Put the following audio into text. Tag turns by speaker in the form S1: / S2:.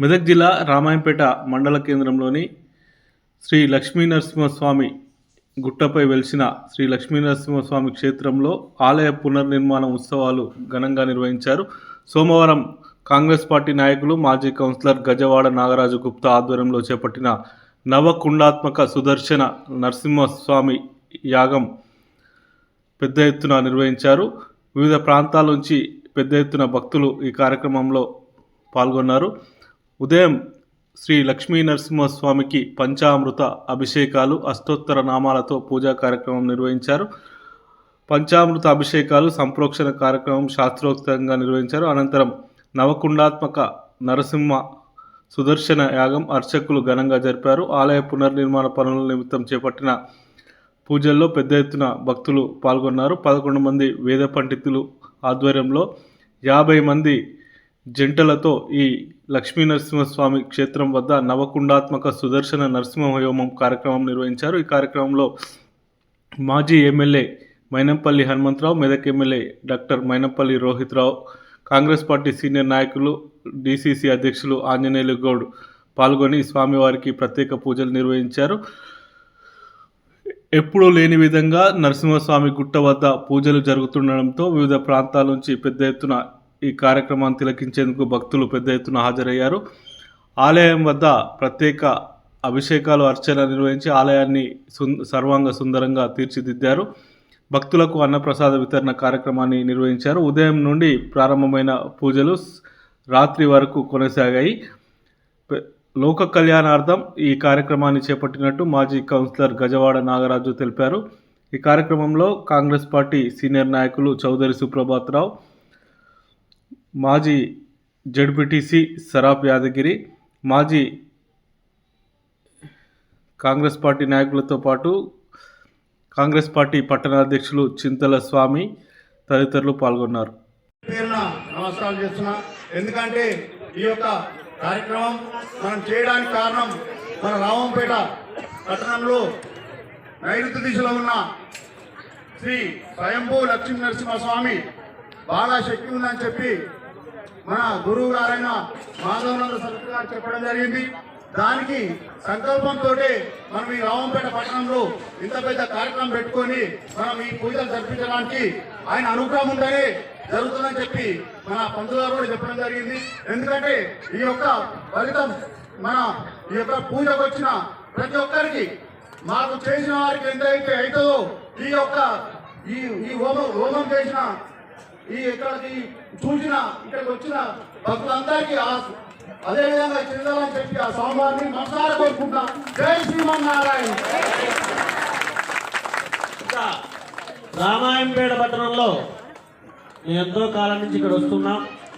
S1: మెదక్ జిల్లా రామాయంపేట మండల కేంద్రంలోని శ్రీ లక్ష్మీ నరసింహస్వామి గుట్టపై వెలిసిన శ్రీ లక్ష్మీ నరసింహస్వామి క్షేత్రంలో ఆలయ పునర్నిర్మాణ ఉత్సవాలు ఘనంగా నిర్వహించారు. సోమవారం కాంగ్రెస్ పార్టీ నాయకులు మాజీ కౌన్సిలర్ గజవాడ నాగరాజు గుప్తా ఆధ్వర్యంలో చేపట్టిన నవకుండాత్మక సుదర్శన నరసింహస్వామి యాగం పెద్ద ఎత్తున నిర్వహించారు. వివిధ ప్రాంతాల నుంచి పెద్ద ఎత్తున భక్తులు ఈ కార్యక్రమంలో పాల్గొన్నారు. ఉదయం శ్రీ లక్ష్మీ నరసింహస్వామికి పంచామృత అభిషేకాలు అష్టోత్తర నామాలతో పూజా కార్యక్రమం నిర్వహించారు. పంచామృత అభిషేకాలు సంప్రోక్షణ కార్యక్రమం శాస్త్రోక్తంగా నిర్వహించారు. అనంతరం నవకుండాత్మక నరసింహ సుదర్శన యాగం అర్చకులు ఘనంగా జరిపారు. ఆలయ పునర్నిర్మాణ పనుల నిమిత్తం చేపట్టిన పూజల్లో పెద్ద ఎత్తున భక్తులు పాల్గొన్నారు. పదకొండు మంది వేద పండితులు ఆధ్వర్యంలో యాభై మంది జంటలతో ఈ లక్ష్మీ నరసింహస్వామి క్షేత్రం వద్ద నవకుండాత్మక సుదర్శన నరసింహహోమం కార్యక్రమం నిర్వహించారు. ఈ కార్యక్రమంలో మాజీ MLA Mynampally Hanumantharao Medak MLA doctor Mynampally Rohit Rao Congress party senior నాయకులు డీసీసీ అధ్యక్షులు ఆంజనేయులు గౌడ్ పాల్గొని స్వామివారికి ప్రత్యేక పూజలు నిర్వహించారు. ఎప్పుడూ లేని విధంగా నరసింహస్వామి గుట్ట వద్ద పూజలు జరుగుతుండడంతో వివిధ ప్రాంతాల నుంచి పెద్ద ఎత్తున ఈ కార్యక్రమాన్ని తిలకించేందుకు భక్తులు పెద్ద ఎత్తున హాజరయ్యారు. ఆలయం వద్ద ప్రత్యేక అభిషేకాలు అర్చన నిర్వహించి ఆలయాన్ని సుం సర్వాంగ సుందరంగా తీర్చిదిద్దారు. భక్తులకు అన్నప్రసాద వితరణ కార్యక్రమాన్ని నిర్వహించారు. ఉదయం నుండి ప్రారంభమైన పూజలు రాత్రి వరకు కొనసాగాయి. లోక కళ్యాణార్థం ఈ కార్యక్రమాన్ని చేపట్టినట్టు మాజీ కౌన్సిలర్ గజవాడ నాగరాజు తెలిపారు. ఈ కార్యక్రమంలో కాంగ్రెస్ పార్టీ సీనియర్ నాయకులు చౌదరి సుప్రభాత్ రావు మాజీ జడ్పీటీసీ సరాఫ్ యాదగిరి మాజీ కాంగ్రెస్ పార్టీ నాయకులతో పాటు కాంగ్రెస్ పార్టీ పట్టణాధ్యక్షులు చింతల స్వామి తదితరులు పాల్గొన్నారు.
S2: పేరున నమస్కారం చేస్తున్నా. ఎందుకంటే ఈ యొక్క కార్యక్రమం మనం చేయడానికి కారణం మన రామంపేట పట్టణంలో నైరుతి దిశలో ఉన్న శ్రీ స్వయంభూ లక్ష్మీ నరసింహస్వామి బాగా శక్తి ఉందని చెప్పి మన గురువు గారైన మాధవనంద సరస్వతి గారు చెప్పడం జరిగింది. దానికి సంకల్పంతో మనం ఈ రామంపేట పట్టణంలో ఇంత పెద్ద కార్యక్రమం పెట్టుకొని మనం ఈ పూజలు జరిపించడానికి ఆయన అనుగ్రహం ఉంటేనే జరుగుతుందని చెప్పి మన పంతులు గారు కూడా చెప్పడం జరిగింది. ఎందుకంటే ఈ యొక్క ఫలితం మన ఈ యొక్క పూజకు వచ్చిన ప్రతి ఒక్కరికి మాకు చేసిన వారికి ఎంతైతే అవుతుందో ఈ యొక్క ఈ ఈ హోమం హోమం చేసిన ఈ ఇక్కడికి చూసిన ఇక్కడికి వచ్చిన భక్తులందరికీ ఆ అదే విధంగా చెందాలని చెప్పి ఆ స్వామివారిని మనసారా కోరుకుంటున్నా. జై శ్రీమన్నారాయణ.
S3: ఇంకా రామాయంపేట పట్టణంలో నేను ఎంతో కాలం నుంచి ఇక్కడ వస్తున్నాం.